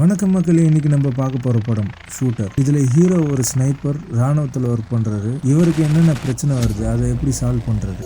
வணக்கம் மக்களே இன்னைக்கு நம்ம பார்க்க போற படம் ஷூட்டர் இதுல ஹீரோ ஒரு ஸ்னைப்பர் ராணுவத்தில் ஒர்க் பண்றாரு. இவருக்கு என்னென்ன பிரச்சனை வருது அதை எப்படி சால்வ் பண்றது?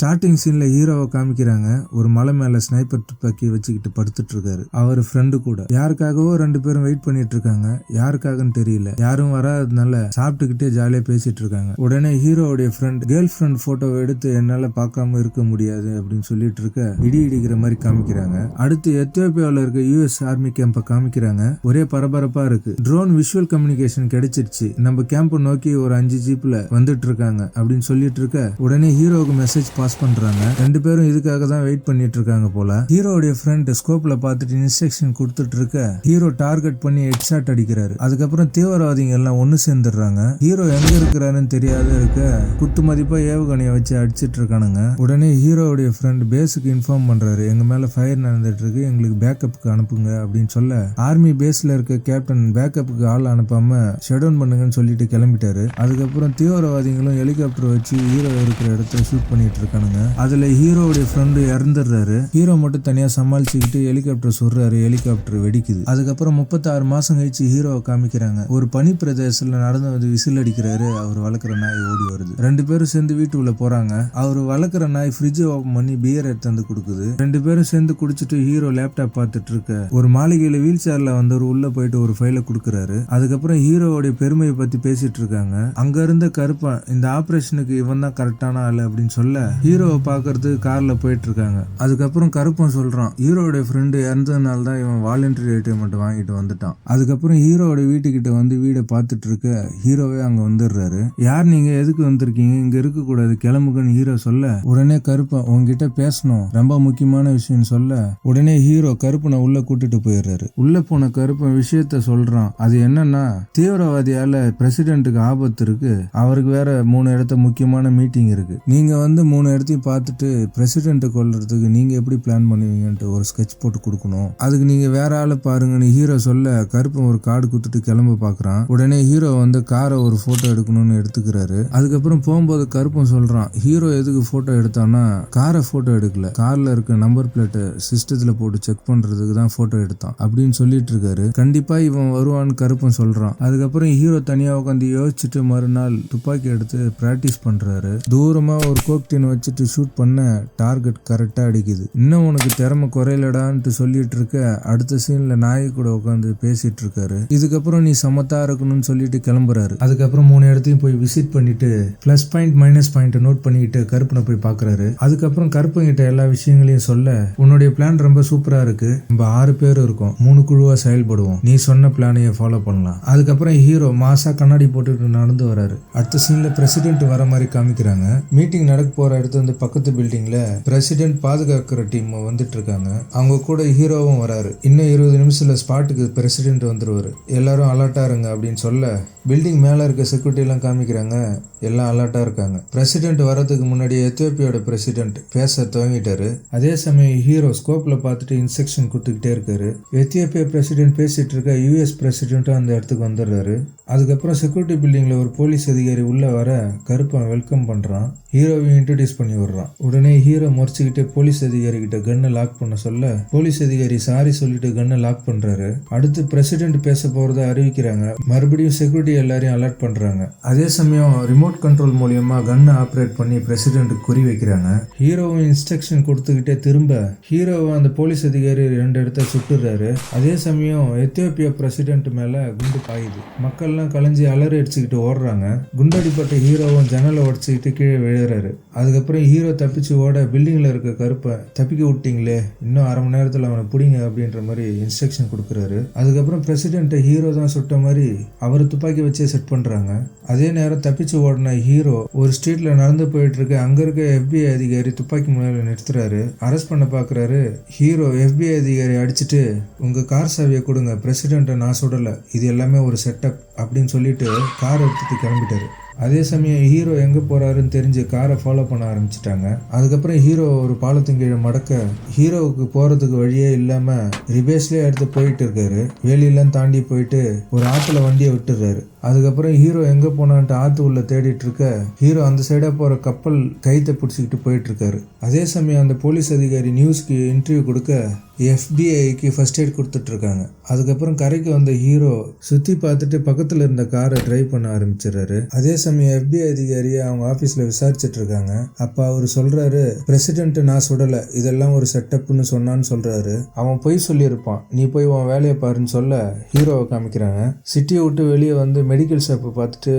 ஸ்டார்டிங் சீனில் ஹீரோவை காமிக்கிறாங்க. ஒரு மலை மேல ஸ்னைப்பர் துப்பாக்கி வச்சுக்கிட்டு படுத்துட்டு இருக்காரு அவர் ஃப்ரெண்டு கூட. யாருக்காகவோ ரெண்டு பேரும் வெயிட் பண்ணிட்டு இருக்காங்க யாருக்காகன்னு தெரியல. யாரும் வராததுனால சாப்பிட்டுக்கிட்டே ஜாலியாக பேசிட்டு இருக்காங்க உடனே ஹீரோவுடைய ஃப்ரெண்ட் கேர்ள் ஃப்ரெண்ட் ஃபோட்டோவை எடுத்து என்னால் பார்க்காம இருக்க முடியாது அப்படின்னு சொல்லிட்டு இருக்க இடி இடிக்கிற மாதிரி காமிக்கிறாங்க. அடுத்து எத்தியோப்பியாவில் இருக்க யூஎஸ் ஆர்மி கேம்பை காமிக்கிறாங்க. ஒரே பரபரப்பா இருக்கு. ட்ரோன் விஷுவல் கம்யூனிகேஷன் கிடைச்சிருச்சு. நம்ம கேம்பை நோக்கி ஒரு அஞ்சு ஜீப்ல வந்துட்டு இருக்காங்க அப்படின்னு சொல்லிட்டு இருக்க உடனே ஹீரோவுக்கு மெசேஜ் பாஸ் பண்றாங்க. ரெண்டு பேரும் இதுக்காக தான் வெயிட் பண்ணிட்டு இருக்காங்க போல. ஹீரோடைய ஃப்ரெண்ட் ஸ்கோப்ல பார்த்துட்டு இன்ஸ்ட்ரக்ஷன் கொடுத்துட்டு இருக்க ஹீரோ டார்கெட் பண்ணி ஹெட் ஷாட் அடிக்கிறாரு. அதுக்கப்புறம் தீவிரவாதிகள் எல்லாம் ஒன்னு சேர்ந்துடுறாங்க. ஹீரோ எங்க இருக்கிறாருன்னு தெரியாத இருக்க குத்து மதிப்பா ஏவுகணையை வச்சு அடிச்சிட்டு இருக்கானுங்க. உடனே ஹீரோவுடைய ஃப்ரெண்ட் பேஸுக்கு இன்ஃபார்ம் பண்றாரு. எங்க மேல ஃபயர் நடந்துட்டு இருக்கு. எங்களுக்கு பேக்கப்புக்கு அனுப்புங்க அப்படின்னு சொல்ல ஆர்மி பேஸ்ல இருக்க கேப்டன் பேக்கப்புக்கு ஆள் அனுப்பாம ஷெடவுன் பண்ணுங்கன்னு சொல்லிட்டு கிளம்பிட்டாரு. அதுக்கப்புறம் தீவிரவாதிகளும் ஹெலிகாப்டர் வச்சு ஹீரோ இருக்கிற இடத்த ஷூட் பண்ணிட்டு இருக்காங்க. இருக்கானுங்க. அதுல ஹீரோவுடைய ஃப்ரெண்டு இறந்துடுறாரு. ஹீரோ மட்டும் தனியா சமாளிச்சுக்கிட்டு ஹெலிகாப்டர் சொல்றாரு ஹெலிகாப்டர் வெடிக்குது. அதுக்கப்புறம் முப்பத்தாறு மாசம் கழிச்சு ஹீரோவை காமிக்கிறாங்க. ஒரு பனி பிரதேசத்துல நடந்து வந்து விசில் அடிக்கிறாரு. அவர் வளர்க்குற நாய் ஓடி வருது. ரெண்டு பேரும் சேர்ந்து வீட்டுக்குள்ள போறாங்க. அவர் வளர்க்குற நாய் ஃப்ரிட்ஜ் ஓபன் பண்ணி பியர் எடுத்து வந்து கொடுக்குது. ரெண்டு பேரும் சேர்ந்து குடிச்சிட்டு ஹீரோ லேப்டாப் பார்த்துட்டு இருக்க. ஒரு மாளிகையில வீல் சேர்ல வந்தவர் உள்ள போயிட்டு ஒரு ஃபைலை கொடுக்குறாரு. அதுக்கப்புறம் ஹீரோவுடைய பெருமையை பத்தி பேசிட்டு இருக்காங்க. அங்க இருந்த கருப்பன் இந்த ஆபரேஷனுக்கு இவன் தான் கரெக்டான ஆளு அப்படின்னு சொல்ல ஹீரோவை பார்க்கறதுக்கு காரில் போயிட்டுருக்காங்க. அதுக்கப்புறம் கருப்பன் சொல்கிறான் ஹீரோவுடைய ஃப்ரெண்டு இறந்ததுனால தான் இவன் வாலண்டரி ரிட்டைர்மெண்ட் வாங்கிட்டு வந்துட்டான். அதுக்கப்புறம் ஹீரோவோட வீட்டுக்கிட்ட வந்து வீடை பார்த்துட்டு இருக்க ஹீரோவே அங்கே வந்துடுறாரு. யார் நீங்க? எதுக்கு வந்திருக்கீங்க? இங்கே இருக்கக்கூடாது. கிளம்புக்குன்னு ஹீரோ சொல்ல உடனே கருப்பன் உங்ககிட்ட பேசணும். ரொம்ப முக்கியமான விஷயம் சொல்ல உடனே ஹீரோ கருப்பனை உள்ள கூட்டிட்டு போயிடுறாரு. உள்ள போன கருப்பன் விஷயத்த சொல்றான். அது என்னன்னா தீவிரவாதியால பிரசிடென்ட்டுக்கு ஆபத்து இருக்கு. அவருக்கு வேற மூணு இடத்த முக்கியமான மீட்டிங் இருக்கு. நீங்க வந்து மூணு இடத்தையும் பார்த்துட்டு பிரசிடென்ட்டை கொல்றதுக்கு நீங்கள் எப்படி பிளான் பண்ணுவீங்கன்ட்டு ஒரு ஸ்கெட்ச் போட்டு கொடுக்கணும். அதுக்கு நீங்கள் வேற ஆளை பாருங்கன்னு ஹீரோ சொல்ல கருப்பன் ஒரு கார்டு கொடுத்துட்டு கிளம்ப பார்க்குறான். உடனே ஹீரோ வந்து காரை ஒரு ஃபோட்டோ எடுக்கணும்னு எடுத்துக்கிறாரு. அதுக்கப்புறம் போகும்போது கருப்பன் சொல்கிறான் ஹீரோ எதுக்கு ஃபோட்டோ எடுத்தான்னா காரை ஃபோட்டோ எடுக்கல. காரில் இருக்க நம்பர் பிளேட்டை சிஸ்டத்தில் போட்டு செக் பண்ணுறதுக்கு தான் ஃபோட்டோ எடுத்தான் அப்படின்னு சொல்லிட்டு இருக்காரு. கண்டிப்பாக இவன் வருவான்னு கருப்பன் சொல்கிறான் அதுக்கப்புறம் ஹீரோ தனியாக உட்காந்து யோசிச்சுட்டு மறுநாள் துப்பாக்கி எடுத்து ப்ராக்டிஸ் பண்ணுறாரு தூரமாக ஒரு கோக்டின் வச்சுட்டு ஷூட் பண்ண டார்கெட் கரெக்டாக அடிக்குது. இன்னும் உனக்கு திறமை குறையலடான்ட்டு சொல்லிட்டு இருக்க அடுத்த சீன்ல நாய் கூட உட்காந்து பேசிட்டு இருக்காரு. இதுக்கப்புறம் நீ சமத்தா இருக்கணும்னு சொல்லிட்டு கிளம்புறாரு. அதுக்கப்புறம் மூணு இடத்தையும் போய் விசிட் பண்ணிட்டு plus point minus point note பண்ணிக்கிட்டு கருப்பனை போய் பாக்குறாரு. அதுக்கப்புறம் கருப்பங்கிட்ட எல்லா விஷயங்களையும் சொல்ல உன்னுடைய பிளான் ரொம்ப சூப்பரா இருக்கு. நம்ம ஆறு பேர் இருக்கோம். மூணு குழுவா செயல்படுவோம். நீ சொன்ன பிளானையே ஃபாலோ பண்ணலாம். அதுக்கப்புறம் ஹீரோ மாசா கண்ணாடி போட்டுட்டு நடந்து வராரு. அடுத்த சீன்ல பிரசிடென்ட் வர மாதிரி காமிக்கிறாங்க. மீட்டிங் நடக்க போற இடத்துல வந்து பக்கத்து பில்டிங்ல பிரசிடென்ட் பாதுகாக்கிற டீம் வந்துட்டு இருக்காங்க அவங்க கூட ஹீரோவும் வராரு. இன்னும் இருபது நிமிஷத்துல ஸ்பாட்டுக்கு பிரசிடென்ட் வந்துருவாரு. எல்லாரும் அலர்ட்டா இருங்க அப்படின்னு சொல்ல பில்டிங் மேல இருக்க செக்யூரிட்டி எல்லாம் காமிக்கிறாங்க. எல்லாம் அலர்ட்டா இருக்காங்க. பிரசிடென்ட் வரதுக்கு முன்னாடி எத்தியோப்பியோட பிரசிடென்ட் பேச துவங்கிட்டாரு. அதே சமயம் ஹீரோ ஸ்கோப்ல பார்த்துட்டு இன்ஸ்ட்ரக்ஷன் கொடுத்துக்கிட்டே இருக்காரு. எத்தியோப்பியா பிரசிடென்ட் பேசிட்டு இருக்க யூஎஸ் பிரசிடென்ட்டும் அந்த இடத்துக்கு வந்துடுறாரு. அதுக்கப்புறம் செக்யூரிட்டி பில்டிங்ல ஒரு போலீஸ் அதிகாரி உள்ள வர கருப்பன் வெல்கம் பண்றான். ஹீரோவையும் இன்ட்ரடியூஸ் பண்ணி விடுறான் உடனே ஹீரோ முறைச்சுக்கிட்டே போலீஸ் அதிகாரி கிட்ட கன்னை லாக் பண்ண சொல்ல போலீஸ் அதிகாரி சாரி சொல்லிட்டு கன்னை லாக் பண்றாரு. அடுத்து பிரசிடென்ட் பேச போறத அறிவிக்கிறாங்க. மறுபடியும் செக்யூரிட்டி எல்லாரையும் அலர்ட் பண்றாங்க. அதே சமயம் ரிமோட் கண்ட்ரோல் மூலியமா கன்னை ஆப்ரேட் பண்ணி பிரசிடென்ட் குறி வைக்கிறாங்க. ஹீரோவும் இன்ஸ்ட்ரக்ஷன் கொடுத்துக்கிட்டே திரும்ப ஹீரோவை அந்த போலீஸ் அதிகாரி ரெண்டு இடத்த சுட்டுறாரு. அதே சமயம் எத்தியோப்பியா பிரசிடென்ட் மேல குண்டு பாயுது. மக்கள்லாம் கலைஞ்சி அலறி அடிச்சுக்கிட்டு ஓடுறாங்க. குண்டடிப்பட்ட ஹீரோவும் ஜன்னலை உடச்சிக்கிட்டு கீழே விழுறாரு. அதுக்கப்புறம் ஹீரோ தப்பிச்சு ஓட பில்டிங்கில் இருக்க கருப்பை தப்பிக்க விட்டீங்களே இன்னும் அரை மணி நேரத்தில் அவனை பிடிங்க அப்படின்ற மாதிரி இன்ஸ்ட்ரக்ஷன் கொடுக்குறாரு. அதுக்கப்புறம் பிரசிடென்ட்டை ஹீரோ தான் சுட்ட மாதிரி அவர் துப்பாக்கி வச்சே செட் பண்ணுறாங்க அதே நேரம் தப்பிச்சு ஓடின ஹீரோ ஒரு ஸ்ட்ரீட்டில் நடந்து போயிட்டு இருக்க அங்கே இருக்க எஃபிஐ அதிகாரி துப்பாக்கி முன்னாடி நிறுத்துறாரு. அரெஸ்ட் பண்ண பார்க்குறாரு ஹீரோ எஃபிஐ அதிகாரி அடிச்சுட்டு உங்கள் கார் சாவியை கொடுங்க பிரசிடென்ட்டை நான் சுடல இது எல்லாமே ஒரு செட்டப் அப்படின்னு சொல்லிட்டு கார் எடுத்துட்டு கிளம்பிட்டாரு. அதே சமயம் ஹீரோ எங்கே போகிறாருன்னு தெரிஞ்சு காரை ஃபாலோ பண்ண ஆரம்பிச்சிட்டாங்க. அதுக்கப்புறம் ஹீரோ ஒரு பாலத்தின் கீழே மடக்க ஹீரோவுக்கு போகிறதுக்கு வழியே இல்லாமல் ரிபேஸ்லேயே எடுத்து போயிட்டு இருக்காரு. வேலியெல்லாம் தாண்டி போயிட்டு ஒரு ஆற்றுல வண்டியை விட்டுறாரு அதுக்கப்புறம் ஹீரோ எங்கே போனான்ட்டு ஆற்று உள்ள தேடிட்டு இருக்க ஹீரோ அந்த சைடாக போகிற கப்பல் கைத்தை பிடிச்சிக்கிட்டு போயிட்டு இருக்காரு. அதே சமயம் அந்த போலீஸ் அதிகாரி நியூஸ்க்கு இன்டர்வியூ கொடுக்க எஃபிஐக்கு ஃபஸ்ட் எய்ட் கொடுத்துட்ருக்காங்க. அதுக்கப்புறம் கரைக்கு வந்த ஹீரோ சுற்றி பார்த்துட்டு பக்கத்தில் இருந்த காரை ட்ரைவ் பண்ண ஆரம்பிச்சிடுறாரு. அதே சமயம் எஃபிஐ அதிகாரியை அவங்க ஆஃபீஸில் விசாரிச்சுட்டு இருக்காங்க அப்போ அவர் சொல்கிறாரு பிரசிடென்ட்டு நான் சுடலை இதெல்லாம் ஒரு செட்டப்னு சொன்னான்னு சொல்கிறாரு அவன் போய் சொல்லியிருப்பான். நீ போய் உன் வேலையை பாருன்னு சொல்ல ஹீரோவை காமிக்கிறாங்க. சிட்டியை விட்டு வெளியே வந்து மெடிக்கல் ஷாப்பை பார்த்துட்டு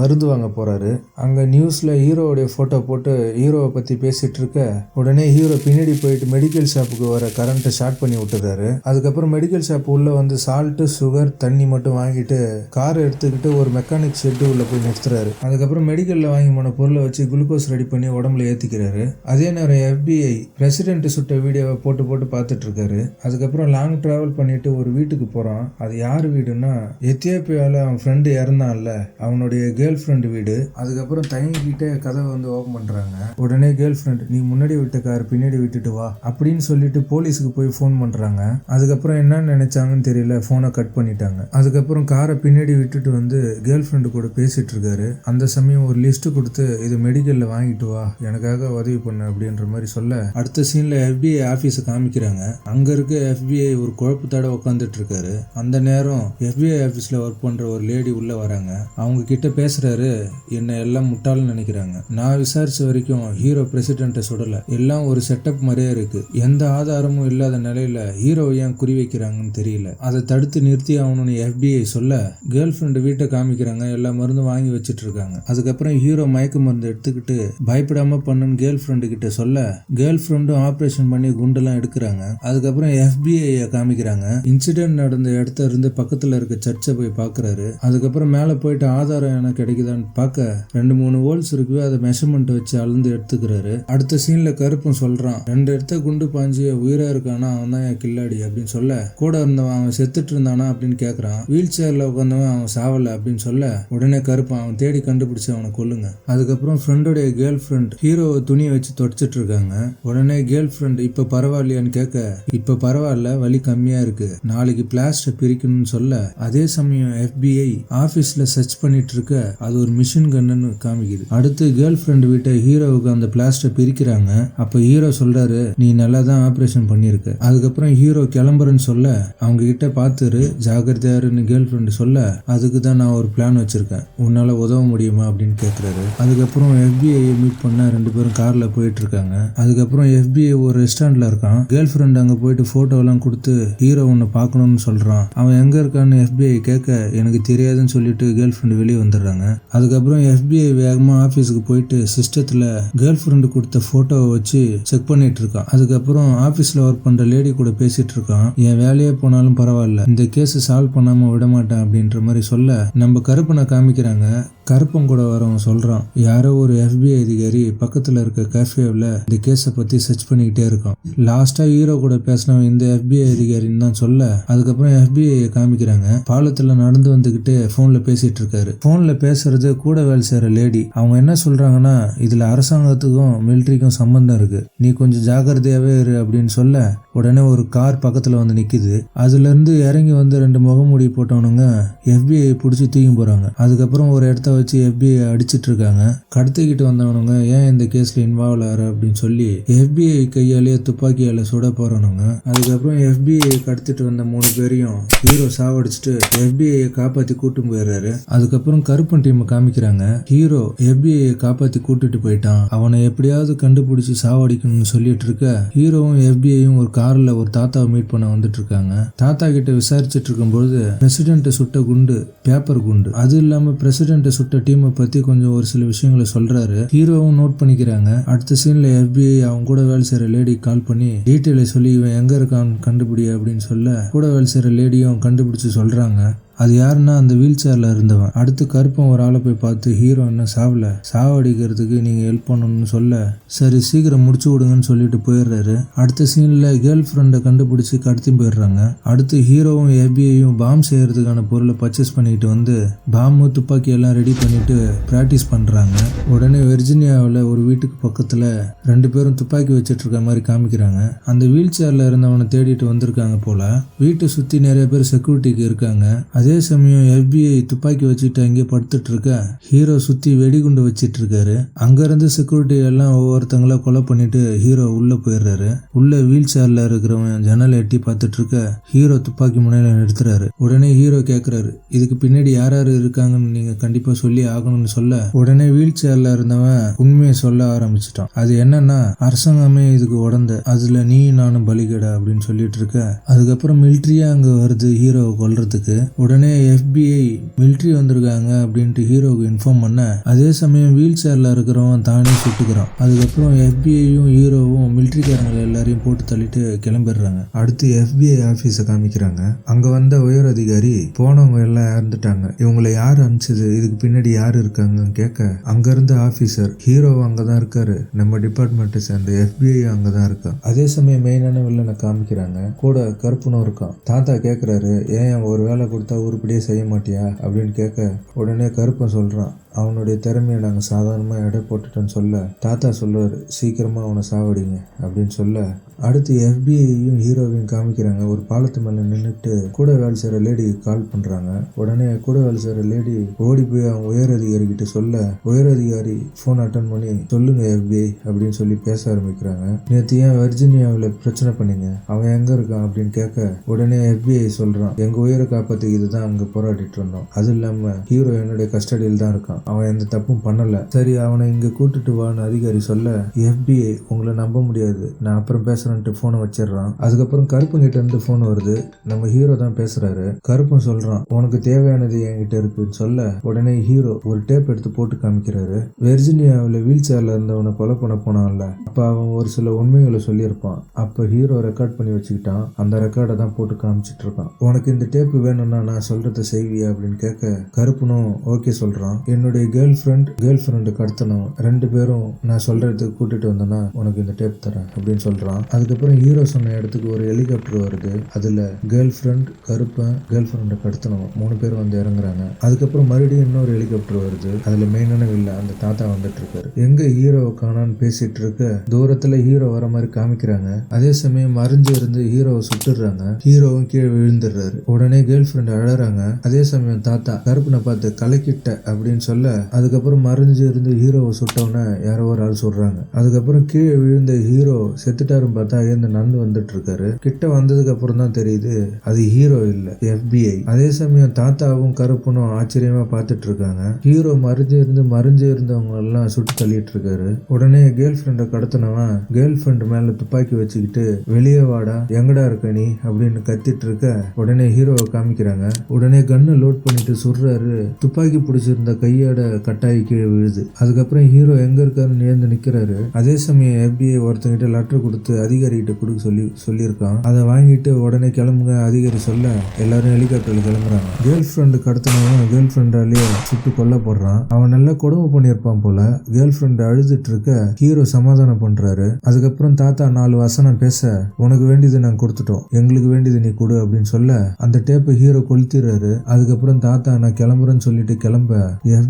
மருந்து வாங்க போகிறாரு அங்கே நியூஸில் ஹீரோவுடைய ஃபோட்டோ போட்டு ஹீரோவை பற்றி பேசிகிட்டு இருக்க உடனே ஹீரோ பின்னாடி போயிட்டு மெடிக்கல் ஷாப்புக்கு வர கரண்ட்டை ஸ்டார்ட் பண்ணி விட்டுறாரு அதுக்கப்புறம் மெடிக்கல் ஷாப் உள்ள வந்து சால்ட்டு சுகர் தண்ணி மட்டும் வாங்கிட்டு கார் எடுத்துக்கிட்டு ஒரு மெக்கானிக் ஷெட்டு உள்ள போய் நிறுத்துறாரு. அதுக்கப்புறம் மெடிக்கல்ல வாங்கி போன பொருளை வச்சு குளுக்கோஸ் ரெடி பண்ணி உடம்புல ஏத்திக்கிறாரு. அதே நேரம் எஃபிஐ பிரசிடென்ட் சுட்ட வீடியோவை போட்டு போட்டு பார்த்துட்டு இருக்காரு. அதுக்கப்புறம் லாங் டிராவல் பண்ணிட்டு ஒரு வீட்டுக்கு போறான். அது யார் வீடுன்னா எத்தியோப்பியாவில் அவன் ஃப்ரெண்டு இறந்தான்ல அவனுடைய கேர்ள் ஃப்ரெண்டு வீடு. அதுக்கப்புறம் தயங்கிக்கிட்டே கதவை வந்து ஓப்பன் பண்றாங்க. உடனே கேர்ள் ஃப்ரெண்ட் நீ முன்னாடி விட்ட கார் பின்னாடி விட்டுட்டு வா அப்படின்னு சொல்லிட்டு போலீஸுக்கு போய் ஃபோன் பண்ணுறாங்க அதுக்கப்புறம் என்ன நினச்சாங்கன்னு தெரியல ஃபோனை கட் பண்ணிட்டாங்க. அதுக்கப்புறம் காரை பின்னாடி விட்டுட்டு வந்து கேர்ள் ஃப்ரெண்டு கூட பேசிகிட்டு இருக்காரு. அந்த சமயம் ஒரு லிஸ்ட்டு கொடுத்து இது மெடிக்கலில் வாங்கிட்டு வா எனக்காக உதவி பண்ணு அப்படின்ற மாதிரி சொல்ல அடுத்த சீனில் எஃபிஐ ஆஃபீஸை காமிக்கிறாங்க. அங்கே இருக்க எஃபிஐ ஒரு குழப்பத்தோட உட்காந்துட்டு இருக்காரு. அந்த நேரம் எஃபிஐ ஆஃபீஸில் ஒர்க் பண்ணுற ஒரு லேடி உள்ளே வராங்க. அவங்க கிட்ட பேசுகிறாரு என்னை எல்லாம் முட்டாள்னு நினைக்கிறாங்க. நான் விசாரிச்ச வரைக்கும் ஹீரோ பிரசிடென்ட்டை சுடலை. எல்லாம் ஒரு செட்டப் மாதிரியே இருக்கு. எந்த ஆதாரமும் இல்லாத நிலையில் ஹீரோ ஏன் குறி வைக்கிறாங்கன்னு தெரியல. அதை தடுத்து நிறுத்தி ஆகணும்னு எஃபிஐ சொல்ல கேர்ள் ஃப்ரெண்டு வீட்டை காமிக்கிறாங்க எல்லா மருந்தும் வாங்கி வச்சுட்டு இருக்காங்க அதுக்கப்புறம் ஹீரோ மயக்க மருந்து எடுத்துக்கிட்டு பயப்படாம பண்ணுன்னு கேர்ள் ஃப்ரெண்டு கிட்ட சொல்ல கேர்ள் ஃப்ரெண்டும் ஆப்ரேஷன் பண்ணி குண்டெல்லாம் எடுக்கிறாங்க. அதுக்கப்புறம் FBI காமிக்கிறாங்க. இன்சிடென்ட் நடந்த இடத்த இருந்து பக்கத்தில் இருக்க சர்ச்சை போய் பார்க்கறாரு அதுக்கப்புறம் மேலே போயிட்டு ஆதாரம் எனக்கு கிடைக்குதான்னு பார்க்க ரெண்டு மூணு ஹோல்ஸ் இருக்கு அதை மெஷர்மெண்ட் வச்சு அளந்து எடுத்துக்கிறாரு. அடுத்த சீனில் கருப்பும் சொல்கிறான் ரெண்டு இடத்த குண்டு பாஞ்சு உயிராக இருக்கான? அவன் தான் என் கில்லாடி அப்படின்னு சொல்ல கூட இருந்தவன் அவன் செத்துட்டு இருந்தானா? அப்படின்னு கேட்குறான் வீல் சேர்ல உட்காந்தவன் அவன் சாவல அப்படின்னு சொல்ல உடனே கருப்பான் அவன் தேடி கண்டுபிடிச்சு அவனை கொல்லுங்க. அதுக்கப்புறம் ஃப்ரெண்டோடைய கேர்ள் ஃப்ரெண்ட் ஹீரோவை துணியை வச்சு தொடச்சிட்டு இருக்காங்க. உடனே கேர்ள் ஃப்ரெண்ட் இப்போ பரவாயில்லையான்னு கேட்க இப்போ பரவாயில்ல வலி கம்மியாக இருக்கு. நாளைக்கு பிளாஸ்டர் பிரிக்கணும்னு சொல்ல அதே சமயம் எஃபிஐ ஆஃபீஸில் சர்ச் பண்ணிட்டு இருக்க அது ஒரு மிஷின் கன்னுன்னு காமிக்குது. அடுத்து கேர்ள் ஃப்ரெண்ட் வீட்டை ஹீரோவுக்கு அந்த பிளாஸ்டர் பிரிக்கிறாங்க. அப்போ ஹீரோ சொல்றாரு நீ நல்லா தான் ஆப்ரேஷன் பண்ணியிருக்க அதுக்கப்புறம் ஹீரோ கிளம்புறேன்னு சொல்ல அவங்க கிட்ட பார்த்துரு ஜாகிரதையாருன்னு கேர்ள் ஃப்ரெண்டு சொல்ல அதுக்கு தான் நான் ஒரு பிளான் வச்சிருக்கேன். உன்னால உதவ முடியுமா அப்படின்னு கேட்குறாரு அதுக்கப்புறம் எஃபிஐ மீட் பண்ண ரெண்டு பேரும் கார்ல போயிட்டு இருக்காங்க. அதுக்கப்புறம் எஃபிஐ ஒரு ரெஸ்டாரண்ட்ல இருக்கான். கேர்ள் ஃப்ரெண்ட் அங்க போயிட்டு ஃபோட்டோலாம் கொடுத்து ஹீரோ உன்னை பார்க்கணும்னு சொல்றான். அவன் எங்க இருக்கான்னு எஃபிஐ கேட்க எனக்கு தெரியாதுன்னு சொல்லிட்டு கேர்ள் ஃப்ரெண்டு வெளியே வந்துடுறாங்க. அதுக்கப்புறம் எஃபிஐ வேகமா ஆபீஸ்க்கு போயிட்டு சிஸ்டத்துல கேர்ள் ஃப்ரெண்டு கொடுத்த போட்டோவை வச்சு செக் பண்ணிட்டு இருக்கான். அதுக்கப்புறம் ஆபீஸ்ல ஒர்க் லேடி கூட பேசிட்டு இருக்கான் என் வேலையே போனாலும் பரவாயில்ல. இந்த கேஸ் சால்வ் பண்ணாம விட மாட்டேன் அப்படின்ற மாதிரி சொல்ல நம்ம கருப்பனை காமிக்கிறாங்க. கருப்பம் கூட வரவன் சொல்கிறான் யாரோ ஒரு எஃபிஐ அதிகாரி பக்கத்தில் இருக்க கேஃபேவில் இந்த கேஸை பற்றி சர்ச் பண்ணிக்கிட்டே இருக்கான். லாஸ்ட்டாக ஹீரோ கூட பேசினவன் இந்த எஃபிஐ அதிகாரின்னு தான் சொல்ல அதுக்கப்புறம் எஃபிஐயை காமிக்கிறாங்க. பாலத்தில் நடந்து வந்துக்கிட்டு ஃபோனில் பேசிகிட்டு இருக்காரு. ஃபோனில் பேசுறது கூட வேலை செய்கிற லேடி அவங்க என்ன சொல்றாங்கன்னா இதில் அரசாங்கத்துக்கும் மிலிட்ரிக்கும் சம்மந்தம் இருக்கு. நீ கொஞ்சம் ஜாக்கிரதையாகவே இரு அப்படின்னு சொல்ல உடனே ஒரு கார் பக்கத்தில் வந்து நிக்குது. அதுல இருந்து இறங்கி வந்து ரெண்டு முகமூடி போட்டவனுங்க FBI பிடிச்சி தூக்கி போறாங்க. அதுக்கப்புறம் ஒரு இடத்த வச்சு எஃபிஐ அடிச்சிட்டு இருக்காங்க கடத்திக்கிட்டு வந்தவனுங்க ஏன் இந்த கேஸ்ல இன்வால்வ் ஆகிற அப்படின்னு சொல்லி எஃபிஐ கையாலேயே துப்பாக்கியால சுட போகிறவனுங்க அதுக்கப்புறம் எஃபிஐ கடத்திட்டு வந்த மூணு பேரையும் ஹீரோ சாவடிச்சிட்டு எஃபிஐயை காப்பாற்றி கூட்டும் போயிடுறாரு. அதுக்கப்புறம் கருப்பன் டீம் காமிக்கிறாங்க. ஹீரோ எஃபிஐயை காப்பாற்றி கூட்டிட்டு போயிட்டான். அவனை எப்படியாவது கண்டுபிடிச்சு சாவடிக்கணும்னு சொல்லிட்டு இருக்க ஹீரோவும் எஃபிஐயும் ஒரு கார்ல ஒரு தாத்தாவை மீட் பண்ண வந்துட்டு இருக்காங்க தாத்தா கிட்ட விசாரிச்சுட்டு இருக்கும்போது பிரசிடென்ட்டை சுட்ட குண்டு பேப்பர் குண்டு. அது இல்லாம பிரசிடென்ட்டை சுட்ட டீமை பத்தி கொஞ்சம் ஒரு சில விஷயங்களை சொல்றாரு. ஹீரோவும் நோட் பண்ணிக்கிறாங்க. அடுத்த சீனில் எஃபிஐ அவங்க கூட வேலை செய்கிற லேடி கால் பண்ணி டீட்டெயிலை சொல்லி இவன் எங்க இருக்கான்னு கண்டுபிடி அப்படின்னு சொல்ல கூட வேலை செய்கிற லேடியும் கண்டுபிடிச்சு சொல்றாங்க. அது யாருன்னா அந்த வீல் சேரில் இருந்தவன். அடுத்து கருப்பன் ஒரு ஆளை போய் பார்த்து ஹீரோ என்ன சாவல. சாவடிக்கிறதுக்கு நீங்கள் ஹெல்ப் பண்ணணும்னு சொல்ல. சரி சீக்கிரம் முடிச்சு விடுங்கன்னு சொல்லிட்டு போயிடுறாரு. அடுத்த சீனில் கேர்ள் ஃப்ரெண்டை கண்டுபிடிச்சி கடத்தி போயிடுறாங்க. அடுத்து ஹீரோவும் எபிஐயும் பாம் செய்யறதுக்கான பொருளை பர்ச்சேஸ் பண்ணிட்டு வந்து பாம்பு துப்பாக்கி எல்லாம் ரெடி பண்ணிட்டு ப்ராக்டிஸ் பண்ணுறாங்க உடனே வெர்ஜினியாவில் ஒரு வீட்டுக்கு பக்கத்தில் ரெண்டு பேரும் துப்பாக்கி வச்சுட்டு இருக்க மாதிரி காமிக்கிறாங்க. அந்த வீல் சேரில் இருந்தவனை தேடிட்டு வந்திருக்காங்க போல. வீட்டை சுற்றி நிறைய பேர் செக்யூரிட்டிக்கு இருக்காங்க. அதே சமயம் எஃபிஐ துப்பாக்கி வச்சுட்டு அங்கே படுத்துட்டு இருக்க ஹீரோ சுத்தி வெடிகுண்டு வச்சிட்டு இருக்காரு அங்கிருந்து செக்யூரிட்டி எல்லாம் ஒவ்வொருத்தங்கள கொலை பண்ணிட்டு ஹீரோ உள்ள போயிடுறாரு. உள்ள வீல் சேர்ல இருக்கிறவன் ஜன்னலை எட்டி பார்த்துட்டு இருக்க ஹீரோ துப்பாக்கி முனையில் நிறுத்துறாரு. உடனே ஹீரோ கேட்குறாரு இதுக்கு பின்னாடி யார் யார் இருக்காங்கன்னு நீங்க கண்டிப்பா சொல்லி ஆகணும்னு சொல்ல. உடனே வீல் சேர்ல இருந்தவன் உண்மையை சொல்ல ஆரம்பிச்சிட்டான். அது என்னன்னா அரசாங்கமே இதுக்கு உடந்த அதுல நீ நானும் பலிகடா அப்படின்னு சொல்லிட்டு இருக்க அதுக்கப்புறம் மிலிட்ரியாக அங்க வருது ஹீரோவை கொல்றதுக்கு. உடனே உடனே எஃபிஐ மிலிட்ரி வந்திருக்காங்க அப்படின்ட்டு ஹீரோவுக்கு இன்ஃபார்ம் பண்ண அதே சமயம் வீல் சேர்ல இருக்கிறவன் தானே சுட்டுக்கிறான். அதுக்கப்புறம் எஃபிஐயும் ஹீரோவும் மிலிட்ரிக்காரங்க எல்லாரையும் போட்டு தள்ளிட்டு கிளம்பிடுறாங்க. அடுத்து எஃபிஐ ஆஃபீஸை காமிக்கிறாங்க. அங்க வந்த உயர் அதிகாரி போனவங்க எல்லாம் இறந்துட்டாங்க. இவங்களை யார் அனுப்பிச்சது? இதுக்கு பின்னாடி யார் இருக்காங்கன்னு கேட்க அங்க இருந்த ஆபீசர் ஹீரோ அங்கதான் இருக்காரு. நம்ம டிபார்ட்மெண்ட்டை சேர்ந்த எஃபிஐ அங்கதான் இருக்கா அதே சமயம் மெயினான வில்லனை காமிக்கிறாங்க. கூட கருப்புனும் இருக்கான். தாத்தா கேட்குறாரு ஏன் ஒரு வேலை கொடுத்தா உருப்படியே செய்ய மாட்டியா? அப்படின்னு கேட்க உடனே கருப்பன் சொல்கிறான் அவனுடைய திறமையை நாங்கள் சாதாரணமாக எடை போட்டுட்டோன்னு சொல்ல தாத்தா சொல்லுவார் சீக்கிரமாக அவனை சாவடிங்க அப்படின்னு சொல்ல அடுத்து எஃபிஐயும் ஹீரோவையும் காமிக்கிறாங்க. ஒரு பாலத்து மேலே நின்றுட்டு கூட வேலை செய்கிற லேடி கால் பண்ணுறாங்க உடனே கூட வேலை செய்கிற லேடி ஓடி போய் அவங்க உயர் அதிகாரி கிட்ட சொல்ல உயர் அதிகாரி ஃபோன் அட்டன் பண்ணி சொல்லுங்க எஃபிஐ அப்படின்னு சொல்லி பேச ஆரம்பிக்கிறாங்க. நேற்று ஏன் வர்ஜினியாவில் பிரச்சனை பண்ணீங்க? அவன் எங்கே இருக்கான்? அப்படின்னு கேட்க உடனே எஃபிஐ சொல்கிறான் எங்கள் உயிரை காப்பாற்றிக்கிட்டு தான் அங்கே போராடிட்டு இருந்தோம். அது இல்லாமல் ஹீரோ என்னுடைய கஸ்டடியில் தான் இருக்கான். அவன் எந்த தப்பும் பண்ணல. சரி அவனை இங்க கூட்டிட்டு வான்னு அதிகாரி சொல்ல எஃபிஐ உங்களை நம்ப முடியாது. நான் அப்புறம் பேசுறேன்ட்டு போனை வச்சிடுறான். அதுக்கப்புறம் கருப்பங்கிட்ட இருந்து போன் வருது. நம்ம ஹீரோ தான் பேசுறாரு. கருப்பன் சொல்றான் உனக்கு தேவையானது என்கிட்ட இருக்குன்னு சொல்ல. உடனே ஹீரோ ஒரு டேப் எடுத்து போட்டு காமிக்கிறாரு. வெர்ஜினியாவில் வீல் சேர்ல இருந்தவனை கொலை பண்ண போனான்ல. அப்ப அவன் ஒரு சில உண்மைகளை சொல்லியிருப்பான். அப்ப ஹீரோ ரெக்கார்ட் பண்ணி வச்சுக்கிட்டான். அந்த ரெக்கார்டை தான் போட்டு காமிச்சிட்டு இருக்கான். உனக்கு இந்த டேப் வேணும்னா நான் சொல்றதை செய்வியா? அப்படின்னு கேட்க கருப்பனும் ஓகே சொல்றான். என்னுடைய கேர்ள் ஃப்ரெண்ட் கேர்ள் ஃப்ரெண்டு கடத்தணும் ரெண்டு பேரும் நான் சொல்றதுக்கு கூட்டிட்டு வந்தேன்னா உனக்கு இந்த டேப் தரேன் அப்படின்னு சொல்றான். அதுக்கப்புறம் ஹீரோ சொன்ன இடத்துக்கு ஒரு ஹெலிகாப்டர் வருது. அதுல கேர்ள் ஃப்ரெண்ட் கருப்பன் கேர்ள் ஃப்ரெண்டை கடத்தணும் மூணு பேர் வந்து இறங்குறாங்க. அதுக்கப்புறம் மறுபடியும் இன்னொரு ஹெலிகாப்டர் வருது. அதுல மெயினான இல்லை அந்த தாத்தா வந்துட்டு இருக்காரு. எங்க ஹீரோவை காணான்னு பேசிட்டு இருக்க தூரத்துல ஹீரோ வர மாதிரி காமிக்கிறாங்க. அதே சமயம் மறைஞ்சு இருந்து ஹீரோவை சுட்டுடுறாங்க. ஹீரோவும் கீழே விழுந்துடுறாரு. உடனே கேர்ள் ஃப்ரெண்ட் அழறாங்க. அதே சமயம் தாத்தா கருப்பனை பார்த்து கலக்கிட்ட அப்படின்னு சொல்ல அதுக்கப்புறம் மறைஞ்சு இருந்து ஹீரோவை சுட்டவன யாரோ ஒரு ஆள் சொல்றாங்க. அதுக்கப்புறம் கீழே விழுந்த ஹீரோ செத்துட்டாருன்னு பார்த்தா ஏந்து நந்து வந்துட்டு இருக்காரு கிட்ட வந்ததுக்கு அப்புறம் தான் தெரியுது அது ஹீரோ இல்ல எஃபிஐ அதே சமயம் தாத்தாவும் கருப்பனும் ஆச்சரியமா பார்த்துட்டு இருக்காங்க ஹீரோ மறைஞ்சு இருந்து மறைஞ்சு இருந்தவங்க எல்லாம் சுட்டு தள்ளிட்டு இருக்காரு உடனே கேர்ள் ஃப்ரெண்டை கடத்தினவன் கேர்ள் ஃப்ரெண்ட் மேல துப்பாக்கி வச்சுக்கிட்டு வெளியே வாடா எங்கடா இருக்க நீ? அப்படின்னு கத்திட்டு இருக்க உடனே ஹீரோவை காமிக்கிறாங்க. உடனே கண்ணை லோட் பண்ணிட்டு சுடுறாரு. துப்பாக்கி பிடிச்சிருந்த கையோட கட்டாயி கீழே விழுது. அதுக்கப்புறம் ஹீரோ எங்க இருக்காருன்னு நேர்ந்து நிக்கிறாரு. அதே சமயம் எஃபிஐ ஒருத்தங்கிட்ட லெட்டர் கொடுத்து அதிகாரி கிட்ட கொடுக்க சொல்லி சொல்லியிருக்கான். அதை வாங்கிட்டு உடனே கிளம்புங்க அதிகாரி சொல்ல எல்லாரும் ஹெலிகாப்டர்ல கிளம்புறாங்க. கேர்ள் ஃப்ரெண்டு கடத்தினவன் கேர்ள் ஃப்ரெண்டாலேயே சுட்டு கொல்ல போடுறான். அவன் நல்லா கொடுமை பண்ணியிருப்பான் போல. கேர்ள் ஃப்ரெண்ட் அழுதுட்டு இருக்க ஹீரோ சமாதானம் பண்றாரு. அதுக்கப்புறம் தாத்தா நாலு வசனம் பேச உனக்கு வேண்டியது நாங்க கொடுத்துட்டோம். எங்களுக்கு வேண்டியது நீ கொடு அப்படின்னு சொல்ல அந்த டேப்பை ஹீரோ கொளுத்திடுறாரு. அதுக்கப்புறம் தாத்தா நான் கிளம்புறேன்னு சொல்லிட்டு கிளம்ப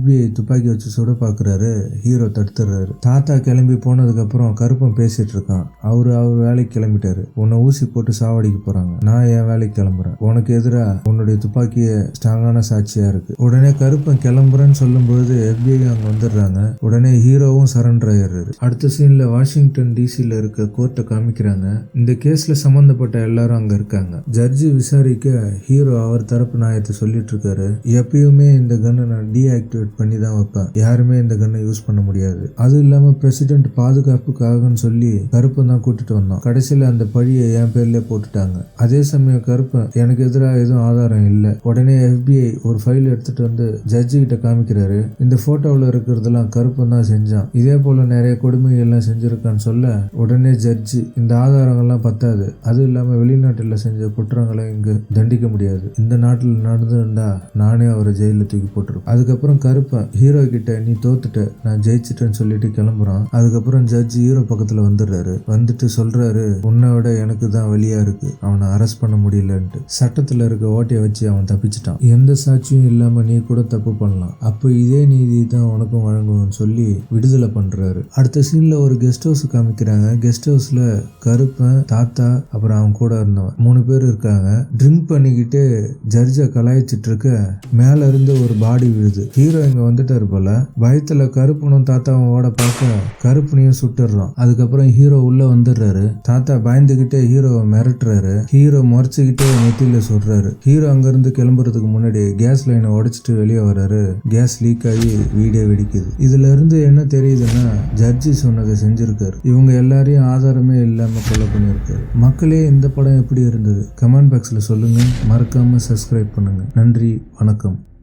எஃபிஐ துப்பாக்கி வச்சு சுட பார்க்குறாரு ஹீரோ தடுத்துறாரு. தாத்தா கிளம்பி போனதுக்கப்புறம் கருப்பன் பேசிட்டு இருக்கான். அவரு அவர் வேலைக்கு கிளம்பிட்டாரு. உன்னை ஊசி போட்டு சாவடிக்க போறாங்க. நான் என் வேலைக்கு கிளம்புறேன். உனக்கு எதிராக உன்னுடைய துப்பாக்கிய ஸ்ட்ராங்கான சாட்சியா இருக்கு. உடனே கருப்பன் கிளம்புறேன்னு சொல்லும்போது எஃபிஐ அங்கே வந்துடுறாங்க. உடனே ஹீரோவும் சரண்டர் ஆயிடுறாரு. அடுத்த சீன்ல வாஷிங்டன் டிசியில் இருக்க கோர்ட்டை காமிக்கிறாங்க. இந்த கேஸ்ல சம்மந்தப்பட்ட எல்லாரும் அங்க இருக்காங்க. ஜட்ஜி விசாரிக்க ஹீரோ அவர் தரப்பு நியாயத்தை சொல்லிட்டு இருக்காரு. எப்பயுமே இந்த கன்னை நான் டீஆக்டிவேட் பண்ணி தான் வைப்பேன். யாருமே இந்த கன்னை யூஸ் பண்ண முடியாது. அதுவும் இல்லாம பிரசிடென்ட் பாதுகாப்புக்காகன்னு சொல்லி கருப்பன் தான் கூட்டிட்டு வந்தான். கடைசியில அந்த பழியை என் பேர்ல போட்டுட்டாங்க. அதே சமயம் கருப்பன் எனக்கு எதிராக எதுவும் ஆதாரம் இல்லை. உடனே எஃபிஐ ஒரு ஃபைல் எடுத்துட்டு வந்து ஜட்ஜி கிட்ட காமிக்கிறாரு. இந்த போட்டோவில் இருக்கிறதெல்லாம் கருப்பன் தான் செஞ்சான். இதே போல நிறைய கொடுமைகள்லாம் செஞ்சிருக்கான்னு சொல்ல உடனே ஜட்ஜி இந்த ஆதாரங்கள்லாம் பத்தாது. அதுவும் இல்லாம வெளிநாட்டில் செஞ்ச குற்றங்களை இங்கு தண்டிக்க முடியாது. இந்த நாட்டில் நடந்திருந்தா நானே அவரை ஜெயிலில் தூக்கி போட்டிருப்பேன். அதுக்கப்புறம் கருப்பன் ஹீரோ கிட்ட நீ தோத்துட்ட நான் ஜெயிச்சிட்டேன்னு சொல்லிட்டு கிளம்புறான். அதுக்கப்புறம் ஜட்ஜ் ஹீரோ பக்கத்துல வந்துடுறாரு. வந்துட்டு சொல்றாரு உன்னை விட எனக்கு தான் வழியா இருக்கு. அவனை அரெஸ்ட் பண்ண முடியலன்ட்டு. சட்டத்துல இருக்க ஓட்டையை வச்சு அவன் தப்பிச்சிட்டான். எந்த சாட்சியும் இல்லாம நீ கூட தப்பு பண்ணலாம். அப்போ இதே நீதி தான் உனக்கும் வழங்கும் சொல்லி விடுதலை பண்றாரு. அடுத்த சீன்ல ஒரு கெஸ்ட் ஹவுஸ் காமிக்கிறாங்க. கெஸ்ட் ஹவுஸ்ல கருப்பன் தாத்தா அப்புறம் அவன் கூட இருந்தவன். மூணு பேர் இருக்காங்க. ட்ரிங்க் பண்ணிக்கிட்டு ஜட்ஜை கலாய்ச்சிட்டு இருக்க மேல இருந்து ஒரு பாடி விழுது. ஹீரோ இங்க வந்துட்டாரு போல. பயத்துல கருப்பனும் தாத்தாவும் ஓட பார்க்க கருப்பனையும் சுட்டுறோம் அதுக்கப்புறம் ஹீரோ உள்ள வந்துடுறாரு. தாத்தா பயந்துகிட்டே ஹீரோவை மிரட்டுறாரு. ஹீரோ முறைச்சுக்கிட்டே நெத்தியில சொல்றாரு. ஹீரோ அங்கிருந்து கிளம்புறதுக்கு முன்னாடி கேஸ் லைனை உடைச்சிட்டு வெளியே வர்றாரு. கேஸ் லீக் ஆகி வீடே வெடிக்குது. இதுல இருந்து என்ன தெரியுதுன்னா ஜட்ஜி சொன்னதை செஞ்சிருக்காரு. இவங்க எல்லாரையும் ஆதாரமே இல்லாம கொலை பண்ணியிருக்காரு. மக்களே இந்த படம் எப்படி இருந்தது? கமெண்ட் பாக்ஸ்ல சொல்லுங்க. மறக்காம சப்ஸ்கிரைப் பண்ணுங்க. நன்றி வணக்கம்.